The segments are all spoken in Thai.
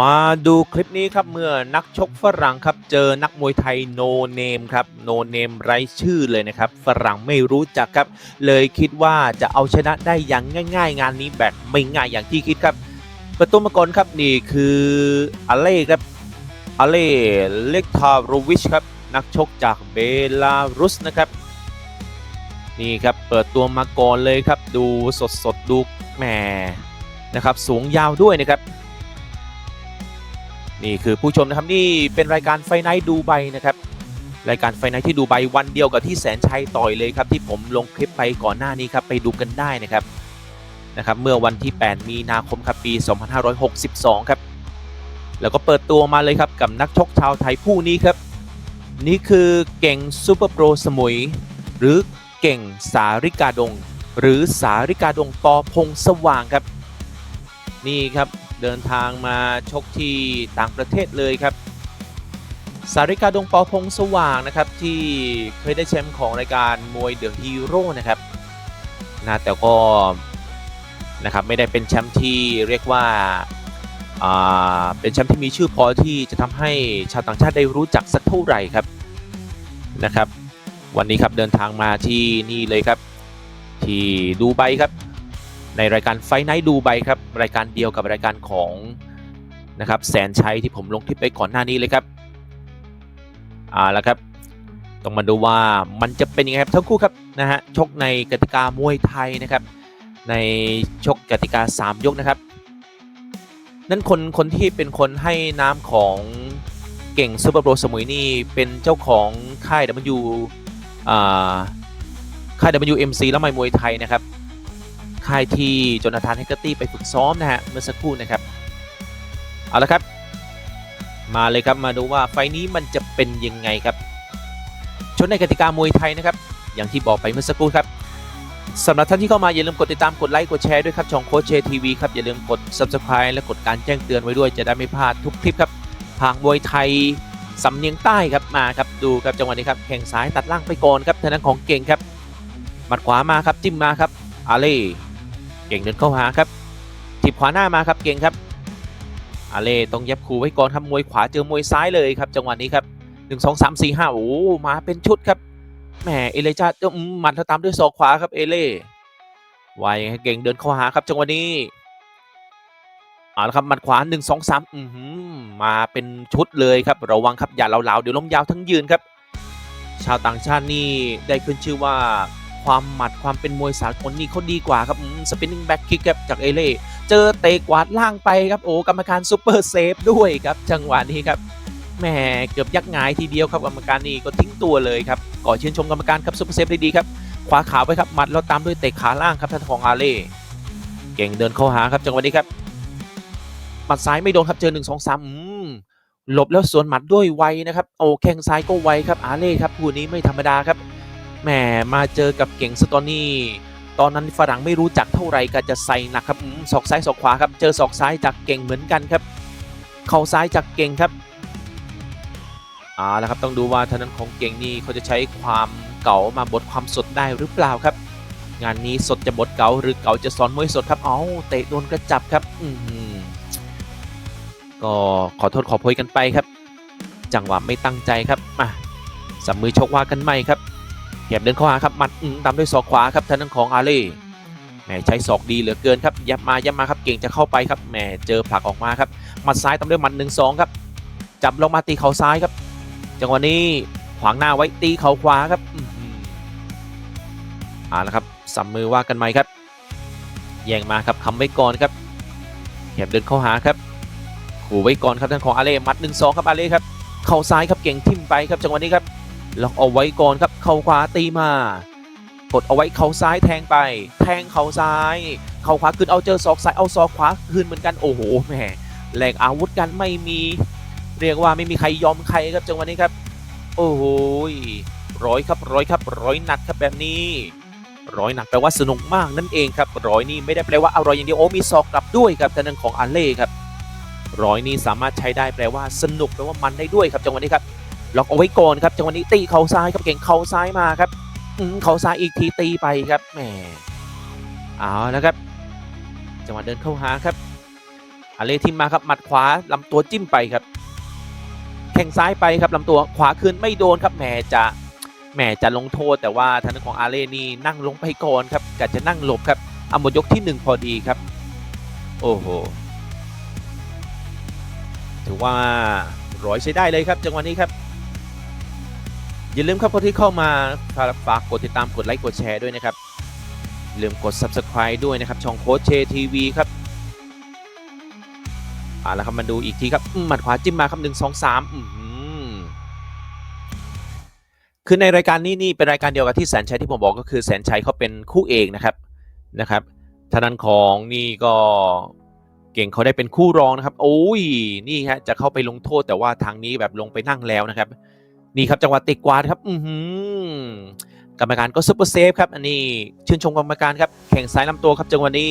มาดูคลิปนี้ครับเมื่อนักชกฝรั่งครับ เจอนักมวยไทยโนเนมครับโนเนมไร้ชื่อเลยนะครับ ฝรั่งไม่รู้จักครับ เลยคิดว่าจะเอาชนะได้อย่างง่าย ๆ งานนี้แบบไม่ง่ายอย่างที่คิดครับ ประตูมาก่อนครับนี่คืออเล่ครับอเล่เล็กทาโรวิชครับ นักชกจากเบลารุสนะครับ นี่ครับเปิดตัวมาก่อนเลยครับ ดูสดสดๆดูแหมนะครับ สูงยาวด้วยนะครับ นี่คือผู้ชมนะครับนี่เป็นรายการไฟไนท์ดูไบนะครับรายการไฟไนท์ที่ดูไบวันเดียวกับที่แสนชัยต่อยเลยครับที่ผมลงคลิปไปก่อนหน้านี้ครับไปดูกันได้นะครับนะครับเมื่อวันที่ 8 มีนาคมครับปี 2562 ครับแล้วก็เปิดตัวมาเลยครับกับนักชกชาวไทยผู้นี้ครับ นี่คือเก่งซูเปอร์โปรสมุย หรือเก่งสาริกาดง หรือสาริกาดงปอพงสว่างครับ นี่ครับ เดินทางมาชกที่ต่างประเทศเลยครับ สาริกาดงปอพงสว่างนะครับที่เคยได้แชมป์ของรายการมวยเดอะฮีโร่นะครับนะแต่ก็นะครับไม่ได้เป็นแชมป์ที่เรียกว่าอ่าเป็นแชมป์ที่มีชื่อพอที่จะทำให้ชาวต่างชาติได้รู้จักสักเท่าไหร่ครับนะครับ วันนี้ครับเดินทางมาที่นี่เลยครับ ที่ดูไบครับ ในรายการไฟไนท์ดูไบครับ รายการเดียวกับรายการของนะครับแสนชัยที่ผมลงคลิปไปก่อนหน้านี้เลยครับอ่าแล้วครับต้องมาดูว่ามันจะเป็นยังไงครับทั้งคู่ครับนะฮะชกในกติกามวยไทยนะครับ ในชกกติกา 3 ยกนะครับ นั่นคนคนที่เป็นคนให้น้ำของเก่งซูเปอร์โปรสมุยนี่เป็นเจ้าของค่าย W อ่าค่าย WMC แล้วไม่มวยไทยนะครับ ค่ายที่โจนาธานเฮกเกอร์ตี้ไปฝึกซ้อมนะฮะเมื่อสักครู่นะครับ เอาละครับ มาเลยครับมาดูว่าไฟนี้มันจะเป็นยังไงครับ ชนในกติกามวยไทยนะครับ อย่างที่บอกไปเมื่อสักครู่ครับสำหรับท่านที่เข้ามาอย่าลืมกดติดตามกดไลค์กดแชร์ด้วยครับช่องโค้ชเชทีวีครับอย่าลืมกด subscribe และกดการแจ้งเตือนไว้ด้วยจะได้ไม่พลาดทุกคลิปครับทางมวยไทยสำเนียงใต้ครับมาครับดูครับจังหวะนี้ครับแข่งซ้ายตัดล่างไปก่อนครับทางด้านของเก่งครับหมัดขวามาครับจิ้มมาครับอาเล่ เก่งเดินเข้าหาครับถีบขวาหน้ามาครับเก่งครับอาเล่ต้องเย็บขู่ไว้ก่อนครับมวยขวาเจอมวยซ้ายเลยครับ จังหวะนี้ครับหนึ่งสองสามสี่ห้าโอ้มาเป็นชุดครับแหมเอเลจ้าเจ้ามหมัดแล้วตามด้วยศอกขวาครับเอเล่วายงไงเก่งเดินเข้าหาครับ จังหวะนี้เอาละครับหมัดขวาหนึ่งสองสามมาเป็นชุดเลยครับระวังครับอย่าเหลาๆเดี๋ยวล้มยาวทั้งยืนครับ ชาวต่างชาตินี่ได้ขึ้นชื่อว่า ความหมัดความเป็นมวยสากลนี่เขาดีกว่าครับสปินนิ่งแบ็กคิกครับจากเอเล่เจอเตะกวาดล่างไปครับโอ้กรรมการซูเปอร์เซฟด้วยครับจังหวะนี้ครับแหมเกือบยักงายทีเดียวครับกรรมการนี่ก็ทิ้งตัวเลยครับก่อชื่นชมกรรมการครับซูเปอร์เซฟได้ดีครับขวาขาไว้ครับหมัดแล้วตามด้วยเตะขาล่างครับท่านของอาเล่เก่งเดินเข้าหาครับจังหวะนี้ครับหมัดซ้ายไม่โดนครับเจอหนึ่งสองสามหลบแล้วสวนหมัดด้วยไวนะครับโอ้แข้งซ้ายก็ไวครับอาเล่ครับผู้นี้ไม่ธรรมดาครับ แหมมาเจอกับเก่งสตอนี่ตอนนั้นฝรั่งไม่รู้จักเท่าไหร่ก็จะใส่หนักครับอืมศอกซ้ายศอกขวาครับ เจอศอกซ้ายจากเก่งเหมือนกันครับ เข่าซ้ายจากเก่งครับอ่าแล้วครับต้องดูว่าทางนั้นของเก่งนี่เขาจะใช้ความเก่ามาบดความสดได้หรือเปล่าครับ งานนี้สดจะบดเก่าหรือเก่าจะสอนมวยสดครับ เอาเตะโดนกระจับครับ อืก็ขอโทษขอโพยกันไปครับ จังหวะไม่ตั้งใจครับมาสับมือชกว่ากันใหม่ครับ แถบเดินเข้าหาครับมัดตามด้วยศอกขวาครับทางด้านของอาเล่แหมใช้ศอกดีเหลือเกินครับยับมายับมาครับเก่งจะเข้าไปครับแหมเจอผลักออกมาครับมัดซ้ายตามด้วยมัดหนึ่งสองครับจับลงมาตีเข่าซ้ายครับ จังหวะนี้ขวางหน้าไว้ตีเข่าขวาครับอ่าละครับสัมมือว่ากันใหมครับ แย่งมาครับคำไว้ก่อนครับแถบเดินเข้าหาครับขู่ไว้ก่อนครับทางของอาเล่มัดหนึ่งสองครับอาเล่ครับเข่าซ้ายครับเก่งทิ่มไปครับจังหวะนี้ครับ ล็อกเอาไว้ก่อนครับ เข่าขวาตีมา กดเอาไว้เข่าซ้ายแทงไป แทงเข่าซ้าย เข่าขวาขึ้นเอาเจอศอกซ้ายเอาศอกขวาขึ้นเหมือนกันโอ้โหแหมแหลกอาวุธกันไม่มี เรียกว่าไม่มีใครยอมใครครับจังหวะนี้ครับ โอ้โหร้อยครับร้อยครับร้อยหนักครับแบบนี้ร้อยหนักแปลว่าสนุกมากนั่นเองครับร้อยนี่ไม่ได้แปลว่าอร่อยอย่างเดียวโอ้มีศอกกลับด้วยครับทางด้านของอาเล่ครับร้อยนี่สามารถใช้ได้แปลว่าสนุกแปลว่ามันได้ด้วยครับจังหวะนี้ครับ ล็อกเอาไว้ก่อนครับจังหวะนี้ตีเข่าซ้ายครับเก่งเข่าซ้ายมาครับเข่าซ้ายอีกทีตีไปครับแหมเอาแล้วครับจังหวะเดินเข้าหาครับอาเลทิมมาครับหมัดขวาลำตัวจิ้มไปครับ แข้งซ้ายไปครับลำตัวขวาคืนไม่โดนครับแหมจะแหมจะลงโทษแต่ว่าทางด้านของอาเลนี่นั่งลงไปก่อนครับกะจะนั่งหลบครับเอาหมดยกที่หนึ่งพอดีครับ โอ้โหถือว่าร้อยใช้ได้เลยครับจังหวะนี้ครับ อย่าลืมครับคนที่เข้ามาฝากกดติดตามกดไลค์กดแชร์ด้วยนะครับลืมกด subscribe ด้วยนะครับ ช่องโค้ชเชทีวีครับอ่าแล้วครับมาดูอีกทีครับหมัดขวาจิ้มมาครับหนึ่งสองสามอืมคือในรายการนี้นี่เป็นรายการเดียวกับที่แสนชัยที่ผมบอกก็คือแสนชัยเขาเป็นคู่เอกนะครับนะครับทางด้านของนี่ก็เก่งเขาได้เป็นคู่รองนะครับ โอ้ยนี่ฮะจะเข้าไปลงโทษแต่ว่าทางนี้แบบลงไปนั่งแล้วนะครับ นี่ครับจังหวะติดกวาดครับ อืกรรมการก็ซุปเปอร์เซฟครับ อันนี้ชื่นชมกรรมการครับ แข่งซ้ายลำตัวครับ จังหวะนี้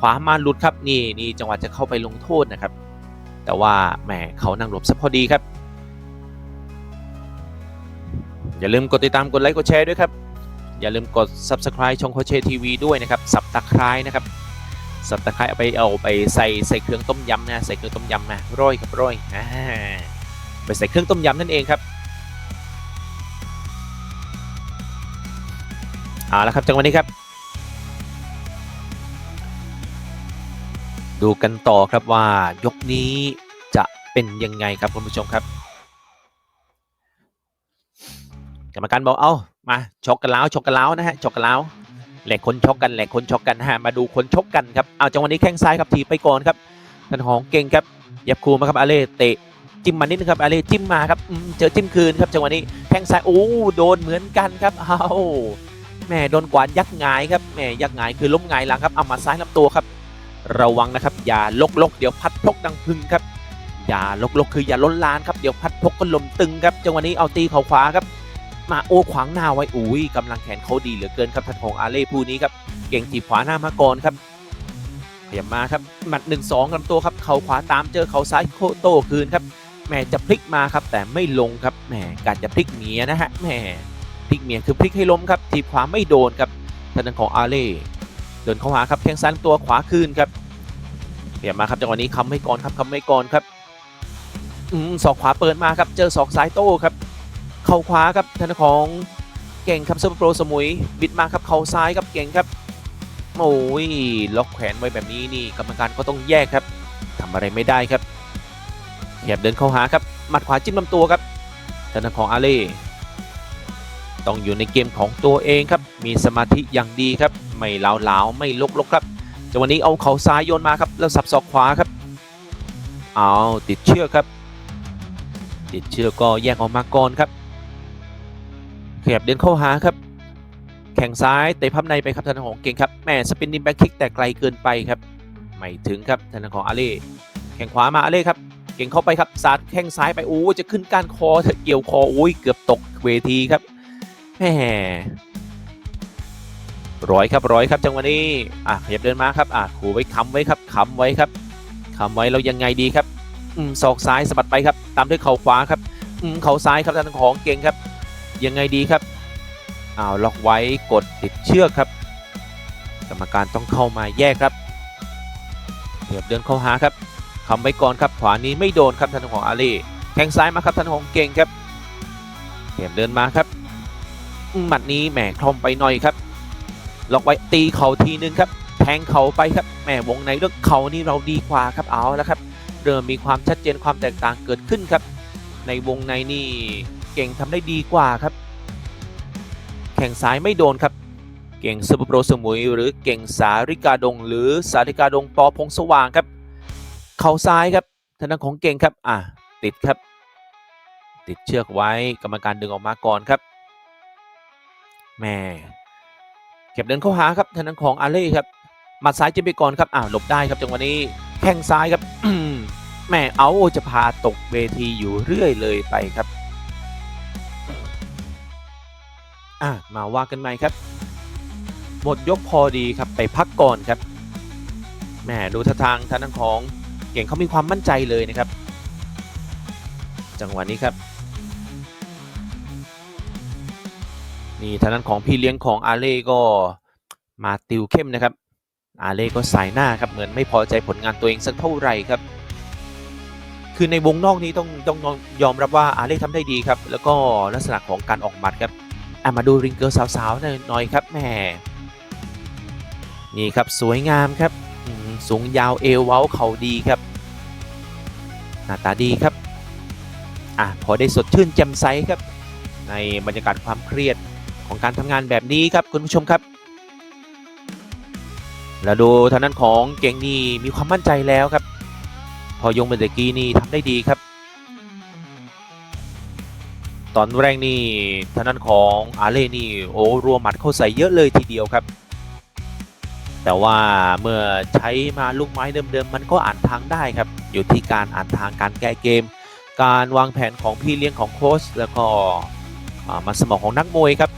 ขวามาหลุดครับ นี่นี่จังหวะจะเข้าไปลงโทษนะครับ แต่ว่าแหมเขานั่งหลบซะพอดีครับ อย่าลืมกดติดตามกดไลค์กดแชร์ด้วยครับ อย่าลืมกด subscribe ช่องโคเชทีวีด้วยนะครับสับตะไคร้นะครับสับตะไคร้เอาไปเอาไปใส่ใส่เครื่องต้มยำนะใส่เครื่องต้มยำนะร่อยครับร่อยอ่าไปใส่เครื่องต้มยำนั่นเองครับ เอาละครับจังหวะนี้ครับ ดูกันต่อครับว่ายกนี้จะเป็นยังไงครับคุณผู้ชมครับ กรรมการบอกเอามาชกกันแล้วชกกันแล้วนะฮะชกกันแล้วแหลกคนชกกันแหลกคนชกกันฮะมาดูคนชกกันครับเอาจังหวะนี้แข้งซ้ายครับทีบไปก่อนครับทันหองเก่งครับยับคูมาครับอาเล่เตะจิ้มมานิดนึงครับอาเล่จิ้มมาครับเจอจิ้มคืนครับจังหวะนี้แข้งซ้ายโอ้โดนเหมือนกันครับเอา แม่โดนกวาดยักงายครับแม่ยักงายคือล้มงายหลังครับเอามาซ้ายลำตัวครับ ระวังนะครับ อย่าลกลกเดี๋ยวพัดพกดังพึงครับ อย่าลกลกคืออย่าล้นลานครับเดี๋ยวพัดพกก็ลมตึงครับจังหวะนี้เอาตีเข่าขวาครับ มาโอ้ขวางหน้าไว้อุ้ยกำลังแขนเขาดีเหลือเกินครับทันของอาเล่ผู้นี้ครับเก่งจีบขวาหน้ามาก่อนครับขยับมาครับหมัดหนึ่งสองลำตัวครับเข่าขวาตามเจอเข่าซ้ายโคโต้คืนครับแม่จะพลิกมาครับแต่ไม่ลงครับแม่การจะพลิกเมียนะฮะแม่ พลิกเมียงคือพลิกให้ล้มครับทีบขวาไม่โดนครับทางด้านของอาเล่เดินเข้าหาครับแข้งซ้ายตัวขวาคืนครับเปลี่ยนมาครับจังหวะนี้คำไม่ก่อนครับคำไม่ก่อนครับอืมศอกขวาเปิดมาครับเจอศอกซ้ายโต้ครับ เข่าขวาครับทางด้านของเก่งครับซูเปอร์โปรสมุยบิดมาครับเข่าซ้ายครับเก่งครับโอ้ยล็อกแขนไว้แบบนี้นี่กรรมการก็ต้องแยกครับทำอะไรไม่ได้ครับแยบเดินเข้าหาครับหมัดขวาจิ้มลำตัวครับทางด้านของอาเล่ ต้องอยู่ในเกมของตัวเองครับมีสมาธิอย่างดีครับไม่ล้าวลาวไม่ลกลกครับจังหวะนี้เอาเข่าซ้ายโยนมาครับแล้วสับศอกขวาครับเอาติดเชือกครับ ติดเชือกก็แยกออกมาก่อนครับขยับเดินเข้าหาครับ แข่งซ้ายเตะพับในไปครับทางด้านของเก่งครับแม่สปินดินแบ็คคิกแต่ไกลเกินไปครับไม่ถึงครับทางด้านของอาเล่แข่งขวามาอาเล่ครับเก่งเข้าไปครับสาดแข้งซ้ายไปโอ้จะขึ้นกานคอเถอเกี่ยวคอโอ้ยเกือบตกเวทีครับ แหมร้อยครับร้อยครับจังหวะนี้อะขยับเดินมาครับอะขู่ไว้ค้ำไว้ครับค้ำไว้ครับค้ำไว้แล้วยังไงดีครับอืมศอกซ้ายสะบัดไปครับ ตามด้วยเข่าขวาครับอืมเข่าซ้ายครับทางของเก่งครับ ยังไงดีครับอ้าวล็อกไว้กดติดเชือกครับ กรรมการต้องเข้ามาแยกครับขยับเดินเข้าหาครับค้ำไว้ก่อนครับขวานี้ไม่โดนครับทางของอาลีแข้งซ้ายมาครับทางของเก่งครับเขยับเดินมาครับ หมัดนี้แหมคล่อมไปหน่อยครับล็อกไว้ตีเข่าทีนึงครับ แทงเข่าไปครับแหมวงในเรื่องเข่านี่เราดีกว่าครับเอาแล้วครับ เริ่มมีความชัดเจนความแตกต่างเกิดขึ้นครับ ในวงในนี่เก่งทำได้ดีกว่าครับ แข่งซ้ายไม่โดนครับ เก่งซูเปอร์โปรสมุย หรือเก่งสาริกาดง หรือสาริกาดงปอพงสว่างครับ เข่าซ้ายครับทางด้านของเก่งครับอะติดครับ ติดเชือกไว้กรรมการดึงออกมาก่อนครับ แม่เก็บเดินเข้าหาครับทางด้านของอาเล่ครับหมัดซ้ายจิ้มไปก่อนครับอ่าวหลบได้ครับจังหวะนี้แข้งซ้ายครับแม่เอาจะพาตกเวทีอยู่เรื่อยเลยไปครับอะมาว่ากันใหม่ครับ หมดยกพอดีครับไปพักก่อนครับแม่ดูท่าทางทางด้านของเก่งเขามีความมั่นใจเลยนะครับ จังหวะนี้ครับ นี่ทางด้านของพี่เลี้ยงของอาเล่ก็มาติวเข้มนะครับ อาเล่ก็สายหน้าครับเหมือนไม่พอใจผลงานตัวเองสักเท่าไหร่ครับ คือในวงนอกนี้ต้องต้องยอมรับว่าอาเล่ทำได้ดีครับ แล้วก็ลักษณะของการออกหมัดครับอะมาดูริงเกอร์สาวๆหน่อยครับแหมนี่ครับสวยงามครับสูงยาวเอวเว้าเข่าดีครับหน้าตาดีครับอะพอได้สดชื่นแจ่มใสครับ ในบรรยากาศความเครียด ของการทำงานแบบนี้ครับคุณผู้ชมครับแล้วดูทางนั้นของเก่งนี่มีความมั่นใจแล้วครับ พอยงเมื่อกี้นี่ทำได้ดีครับ ตอนแรกนี่ทางนั้นของอาเล่นี่โอ้รัวหมัดเข้าใส่เยอะเลยทีเดียวครับ แต่ว่าเมื่อใช้มาลูกไม้เดิมๆมันก็อ่านทางได้ครับ อยู่ที่การอ่านทางการแก้เกม การวางแผนของพี่เลี้ยงของโค้ชแล้วก็อ่ามันสมองของนักมวยครับ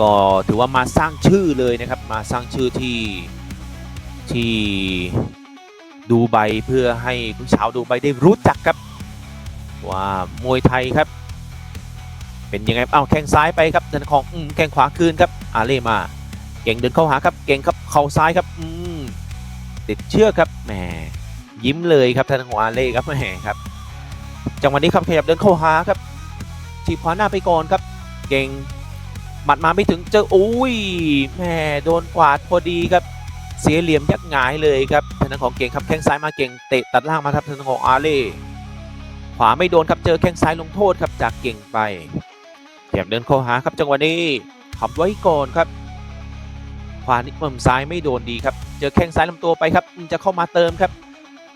ก็ถือว่ามาสร้างชื่อเลยนะครับมาสร้างชื่อที่ที่ดูไบเพื่อให้คุณชาวดูไบได้รู้จักครับ ว่ามวยไทยครับ เป็นยังไงเอาแข้งซ้ายไปครับทางของอืมแข้งขวาคืนครับอาเล่มา เก่งเดินเข้าหาครับ เก่งครับเข่าซ้ายครับอืมติดเชือกครับแหมยิ้มเลยครับทางของอาเล่ครับแหมครับจังหวะนี้ครับขยับเดินเข้าหาครับทีบขวาหน้าไปก่อนครับ เก่ง หมัดมาไม่ถึงเจออุ้ยแหม่โดนกวาดพอดีครับ เสียเหลี่ยมยักหงายเลยครับทางด้านของเก่งครับแข้งซ้ายมาเก่งเตะตัดล่างมาครับทางด้านของอาเล่ขวาไม่โดนครับเจอแข้งซ้ายลงโทษครับจากเก่งไปเก็บเดินเข้าหาครับจังหวะนี้ขับไว้ก่อนครับ ขวานิดมุมซ้ายไม่โดนดีครับ เจอแข้งซ้ายลำตัวไปครับจะเข้ามาเติมครับ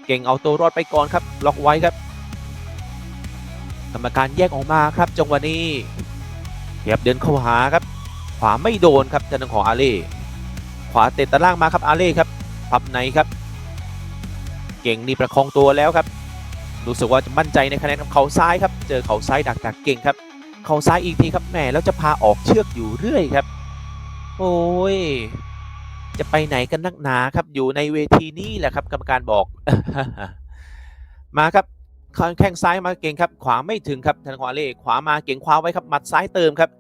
เก่งเอาตัวรอดไปก่อนครับ ล็อกไว้ครับ กรรมการแยกออกมาครับจังหวะนี้ ขยับเดินเข้าหาครับ ขวาไม่โดนครับทางด้านของอาเล่ขวาเตะตะล่างมาครับอาเล่ครับพับในครับ เก่งนี่ประคองตัวแล้วครับรู้สึกว่าจะมั่นใจในคะแนนกับเขาซ้ายครับ เจอเขาซ้ายดักจากเก่งครับ เขาซ้ายอีกทีครับแหมแล้วจะพาออกเชือกอยู่เรื่อยครับ โอ้ย จะไปไหนกันนักหนาครับ อยู่ในเวทีนี้แหละครับ กรรมการบอก มาครับ แข้งซ้ายมาเก่งครับ ขวาไม่ถึงครับทางขวาเล่ขวามาเก่งขวาไว้ครับหมัดซ้ายเติมครับ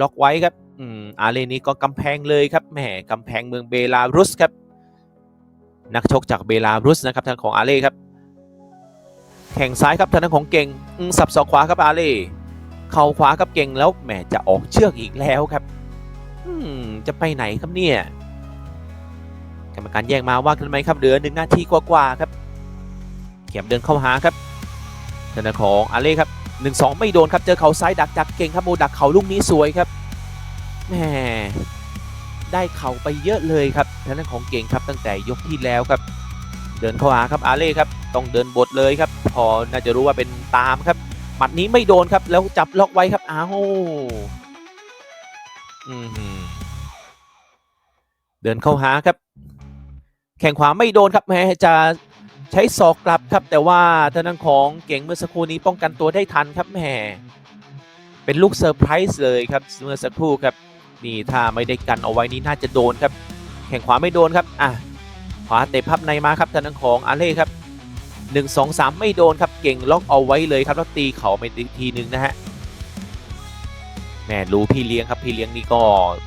ล็อกไว้ครับอืมอาเลนี้ก็กำแพงเลยครับแหมกำแพงเมืองเบลารุสครับ นักชกจากเบลารุสนะครับทางของอาเล่ครับ แข่งซ้ายครับทางของเก่งสับศอกขวาครับอาเล่เข่าขวาครับเก่งแล้วแหมจะออกเชือกอีกแล้วครับ อืมจะไปไหนครับเนี่ยกรรมการแยกมาว่ากันไหมครับเหลือหนึ่งนาทีกว่าๆครับ เข็มเดินเข้าหาครับ ทางด้านของอาเล่ครับหนึ่งสองไม่โดนครับเจอเขาซ้ายดักจากเก่งครับโมดักเขาลูกนี้สวยครับแหมได้เข่าไปเยอะเลยครับทางด้านของเก่งครับตั้งแต่ยกที่แล้วครับ เดินเข้าหาครับอาเล่ครับต้องเดินบทเลยครับ พอน่าจะรู้ว่าเป็นตามครับหมัดนี้ไม่โดนครับ แล้วจับล็อกไว้ครับอ้าวเดินเข้าหาครับ แข่งขวาไม่โดนครับแม้จะ ใช้ศอกกลับครับแต่ว่าทางด้านของเก่งเมื่อสักครู่นี้ป้องกันตัวได้ทันครับแหมเป็นลูกเซอร์ไพรส์เลยครับเมื่อสักครู่ครับนี่ถ้าไม่ได้กันเอาไว้นี่น่าจะโดนครับ แข่งขวาไม่โดนครับอะขวาเตะพับในมาครับทางด้านของอาเล่ครับหนึ่งสองสามไม่โดนครับเก่งล็อกเอาไว้เลยครับแล้วตีเข่าไปทีนึงนะฮะแม่รู้พี่เลี้ยงครับพี่เลี้ยงนี่ก็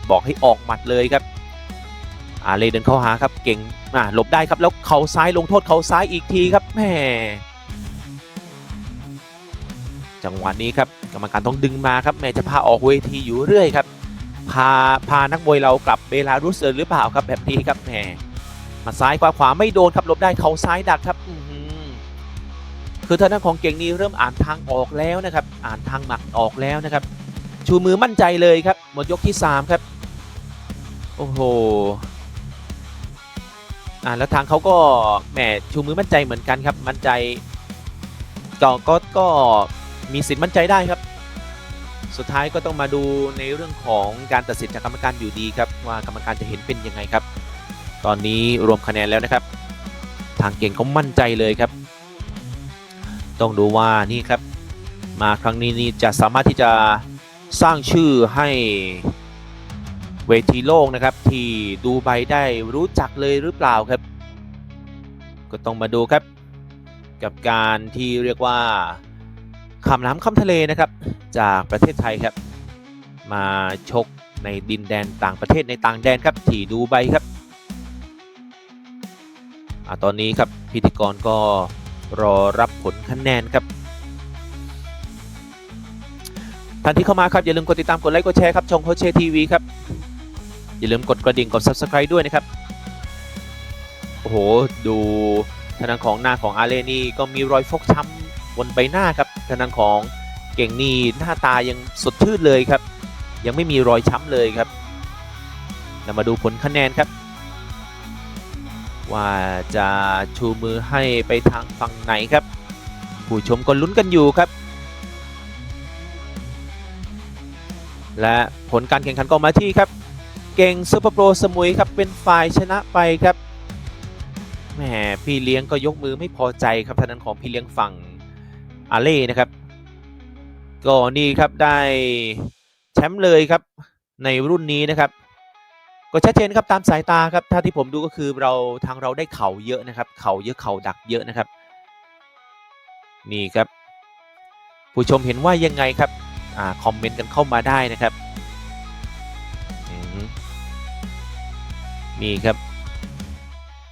บอกให้ออกหมัดเลยครับ อาเลเดินเข้าหาครับเก่งอ่าหลบได้ครับแล้วเข่าซ้ายลงโทษเข่าซ้ายอีกทีครับแหมจังหวะนี้ครับกรรมการต้องดึงมาครับแหม่จะพาออกเวทีอยู่เรื่อยครับพาพานักมวยเรากลับเบลารุสเหรือเปล่าครับแบบนี้ครับแหมมาซ้ายขวาขวาไม่โดนครับหลบได้เข่าซ้ายดักครับอือหือคือทางด้านของเก่งนี่เริ่มอ่านทางออกแล้วนะครับ อ่านทางหมักออกแล้วนะครับ ชูมือมั่นใจเลยครับ หมดยกที่สามครับ โอ้โห อ่าแล้วทางเขาก็แหมชูมือมั่นใจเหมือนกันครับ มั่นใจก็ก็ก็มีสิทธิ์มั่นใจได้ครับ สุดท้ายก็ต้องมาดูในเรื่องของการตัดสินจากกรรมการอยู่ดีครับ ว่ากรรมการจะเห็นเป็นยังไงครับ ตอนนี้รวมคะแนนแล้วนะครับ ทางเก่งเขามั่นใจเลยครับ ต้องดูว่านี่ครับ มาครั้งนี้นี่จะสามารถที่จะสร้างชื่อให้ เวทีโลกนะครับที่ดูไบได้รู้จักเลยหรือเปล่าครับ ก็ต้องมาดูครับ กับการที่เรียกว่าคำน้ำคำทะเลนะครับ จากประเทศไทยครับ มาชกในดินแดนต่างประเทศในต่างแดนครับที่ดูไบครับอตอนนี้ครับพิธีกรก็รอรับผลคะแนนครับท่านที่เข้ามาครับอย่าลืมกดติดตามกดไลค์กดแชร์ครับช่องโคเชทีวีครับ อย่าลืมกดกระดิ่งกด subscribe ด้วยนะครับ โอ้โห ดูทางด้านของหน้าของอาเลนี่ก็มีรอยฟกช้ำบนใบหน้าครับทางด้านของเก่งนี่หน้าตายังสดชื่นเลยครับ ยังไม่มีรอยช้ำเลยครับเรามาดูผลคะแนนครับ ว่าจะชูมือให้ไปทางฝั่งไหนครับ ผู้ชมก็ลุ้นกันอยู่ครับ และผลการแข่งขันก็มาที่ครับ เก่งซูเปอร์โปรสมุยครับเป็นฝ่ายชนะไปครับแหมพี่เลี้ยงก็ยกมือไม่พอใจครับทางด้านของพี่เลี้ยงฝั่งอาเล่นะครับก็นี่ครับได้แชมป์เลยครับในรุ่นนี้นะครับ ก็ชัดเจนครับตามสายตาครับถ้าที่ผมดูก็คือเราทางเราได้เข่าเยอะนะครับ เข่าเยอะเข่าดักเยอะนะครับ นี่ครับ ผู้ชมเห็นว่ายังไงครับอ่าคอมเมนต์กันเข้ามาได้นะครับ นี่ครับ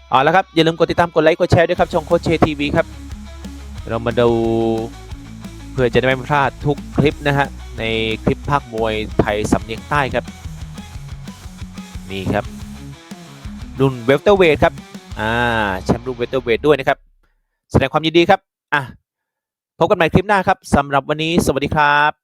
เอาละครับ อย่าลืมกดติดตามกดไลค์กดแชร์ด้วยครับช่องโคชเชทีวีครับ เรามาดูเพื่อจะได้ไม่พลาดทุกคลิปนะฮะในคลิปภาคมวยไทยสำเนียงใต้ครับนี่ครับรุ่นเวลเตอร์เวทครับอ่าแชมป์รุ่นเวลเตอร์เวทด้วยนะครับ แสดงความยินดีครับอะพบกันใหม่คลิปหน้าครับสำหรับวันนี้สวัสดีครับ